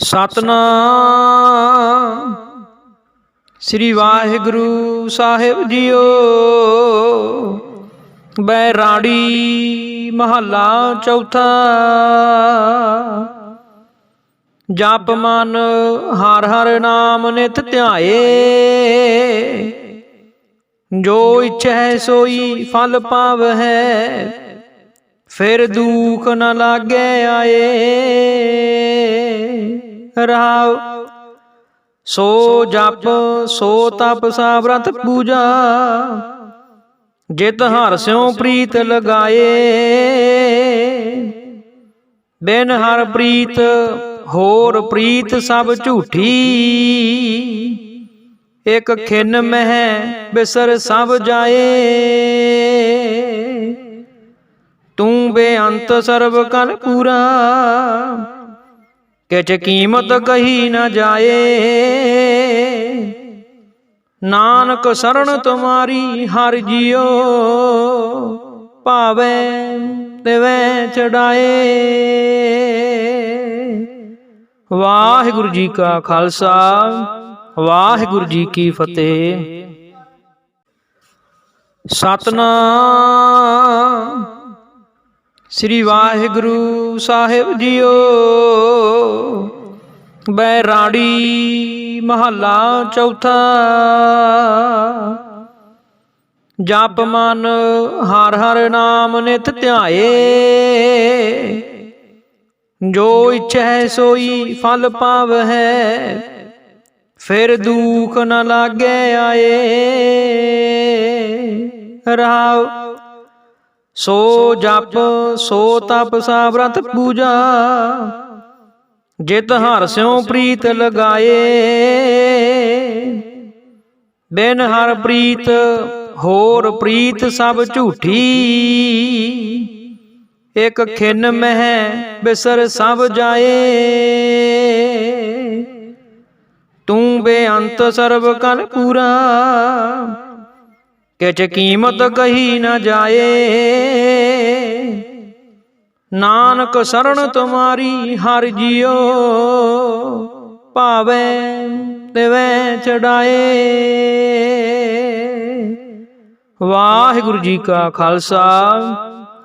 ਸਤਨਾਮ। ਸ੍ਰੀ ਵਾਹਿਗੁਰੂ ਸਾਹਿਬ ਜੀਓ, ਬੈਰਾੜੀ ਮਹੱਲਾ ਚੌਥਾ। ਜਪ ਮਨ ਹਰ ਹਰ ਨਾਮ ਨਿਤ ਧਿਆਏ। ਜੋ ਇਛੈ ਸੋਈ ਫਲ ਪਾਵਹਿ, ਫਿਰ ਦੁਖ ਨ ਲਾਗੇ ਆਏ। ਰਹਾਉ ਸੋ ਜਪ, ਸੋ ਤਪ ਸਾਬਰਤ ਪੂਜਾ। ਜਿਤ ਹਰ ਸਿਉ ਪ੍ਰੀਤ ਲਗਾਏ। ਬਿਨ ਹਰ ਪ੍ਰੀਤ, ਹੋਰ ਪ੍ਰੀਤ ਸਭ ਝੂਠੀ। ਇਕ ਖਿੰਨ ਮਹਿ ਬਿਸਰ ਸਭ ਜਾਏ। ਤੂੰ ਬੇਅੰਤ ਸਰਬ ਕਲ ਪੂਰਾ। ਕਿਛ ਕੀਮਤ ਕਹੀ ਨ ਜਾਏ ਨਾਨਕ ਸਰਣ ਤੁਮਾਰੀ ਹਰ ਜਿਉ ਭਾਵੇ ਤਿਵੇਂ ਚੜਾਏ। ਵਾਹਿਗੁਰੂ ਜੀ ਕਾ ਖਾਲਸਾ ਵਾਹਿਗੁਰੂ ਜੀ ਕੀ ਫਤਿਹ। ਸਤਨਾਮ। ਸ੍ਰੀ ਵਾਹਿਗੁਰੂ। ਸਾਹਿਬ ਜੀਓ। ਬੈਰਾੜੀ ਮਹੱਲਾ ਚੌਥਾ। ਜਪ ਮਨ ਹਰ ਹਰ ਨਾਮ ਨਿਤ ਧਿਆਏ। ਜੋ ਇਛੈ ਸੋਈ ਫਲ ਪਾਵਹਿ, ਫਿਰ ਦੁਖ ਨ ਲਾਗੇ ਆਏ। ਰਹਾਉ ਸੋ ਜਪ, ਸੋ ਤਪ ਸਾਬਰਤ ਪੂਜਾ, ਜਿਤ ਹਰ ਸਿਉ ਪ੍ਰੀਤ ਲਗਾਏ। ਬਿਨ ਹਰ ਪ੍ਰੀਤ ਹੋਰ ਪ੍ਰੀਤ ਸਭ ਝੂਠੀ। ਇਕ ਖਿਨ ਮਹਿ ਬਿਸਰ ਸਭ ਜਾਏ। ਤੂੰ ਬੇਅੰਤ ਸਰਬ ਕਲ ਪੂਰਾ। ਕਿਛ ਕੀਮਤ ਕਹੀ ਨ ਜਾਏ। ਨਾਨਕ ਸਰਣ ਤੁਮਾਰੀ ਹਰ ਜਿਉ ਭਾਵੇ ਤਿਵੇਂ ਚੜਾਏ। ਵਾਹਿਗੁਰੂ ਜੀ ਕਾ ਖਾਲਸਾ।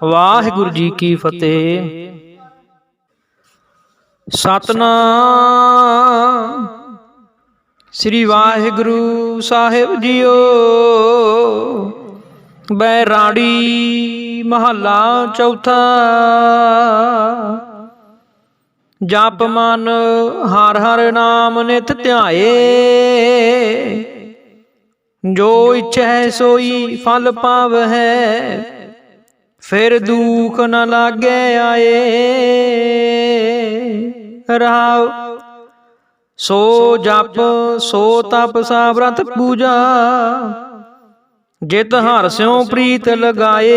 ਵਾਹਿਗੁਰੂ ਜੀ ਕੀ ਫਤਿਹ। ਸਤਨਾਮ। ਸ੍ਰੀ ਵਾਹਿਗੁਰੂ ਸਾਹਿਬ ਜੀਓ। ਬੈਰਾੜੀ ਮਹੱਲਾ ਚੌਥਾ। ਜਪ ਮਨ ਹਰ ਹਰ ਨਾਮ ਨਿਤ ਧਿਆਏ। ਜੋ ਇਛੈ ਸੋਈ ਫਲ ਪਾਵਹਿ, ਫਿਰ ਦੁਖ ਨ ਲਾਗੇ ਆਏ। ਰਹਾਉ ਸੋ ਜਪ ਸੋ ਤਪ ਸਾਬਰਤ ਪੂਜਾ ਜਿਤ ਹਰ ਸਿਉ ਪ੍ਰੀਤ ਲਗਾਏ।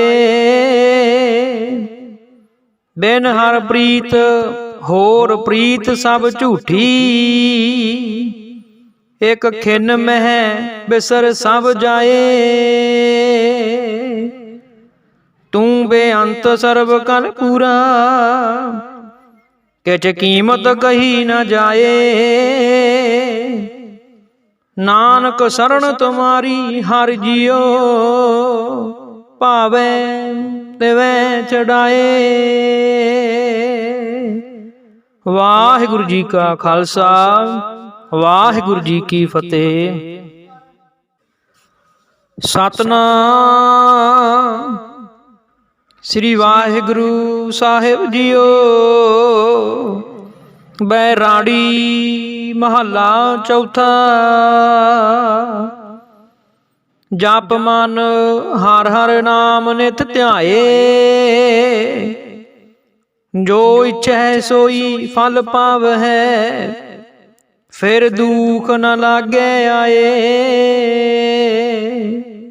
ਬਿਨ ਹਰ ਪ੍ਰੀਤ ਹੋਰ ਪ੍ਰੀਤ ਸਭ ਝੂਠੀ। ਇਕ ਖਿਨ ਮਹਿ ਬਿਸਰ ਸਭ ਜਾਏ। ਤੂੰ ਬੇਅੰਤ ਸਰਬ ਕਲ ਪੂਰਾ ਕਿਛ ਕੀਮਤ ਕਹੀ ਨਾ ਜਾਏ। ਨਾਨਕ ਸਰਣ ਤੁਮਾਰੀ ਹਰ ਜਿਉ, ਭਾਵੇ ਤਿਵੇਂ ਚੜਾਏ। ਵਾਹਿਗੁਰੂ ਜੀ ਕਾ ਖਾਲਸਾ, ਵਾਹਿਗੁਰੂ ਜੀ ਕੀ ਫਤਿਹ। ਸਤਨਾਮ। ਸ੍ਰੀ ਵਾਹਿਗੁਰੂ ਸਾਹਿਬ ਜੀਓ। ਬੈਰਾੜੀ ਮਹੱਲਾ ਚੌਥਾ। ਜਪ ਮਨ ਹਰ ਹਰ ਨਾਮ ਨਿਤ ਧਿਆਏ। ਜੋ ਇਛੈ ਸੋਈ ਫਲ ਪਾਵਹਿ, ਫਿਰ ਦੁਖ ਨ ਲਾਗੇ ਆਏ।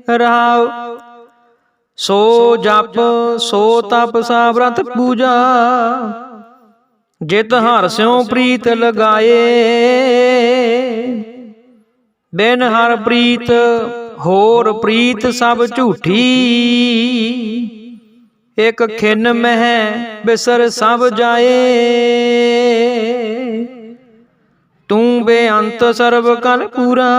ਰਹਾਉ ਸੋ ਜਪ, ਸੋ ਤਪ ਸਾਬਰਤ ਪੂਜਾ। ਜਿਤ ਹਰ ਸਿਉ ਪ੍ਰੀਤ ਲਗਾਏ ਬਿਨ ਹਰ ਪ੍ਰੀਤ ਹੋਰ ਪ੍ਰੀਤ ਸਭ ਝੂਠੀ। ਇਕ ਖਿਨ ਮਹਿ ਬਿਸਰ ਸਭ ਜਾਏ। ਤੂੰ ਬੇਅੰਤ ਸਰਬ ਕਲ ਪੂਰਾ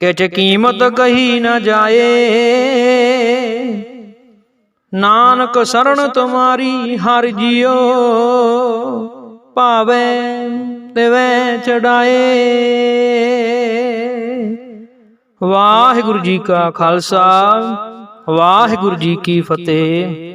ਕਿਛ ਕੀਮਤ ਕਹੀ ਨਾ ਜਾਏ। ਨਾਨਕ ਸਰਣ ਤੁਮਾਰੀ ਹਰ ਜਿਉ ਭਾਵੇ ਤਿਵੇਂ ਚੜਾਏ। ਵਾਹਿਗੁਰੂ ਜੀ ਕਾ ਖਾਲਸਾ, ਵਾਹਿਗੁਰੂ ਜੀ ਕੀ ਫਤਿਹ।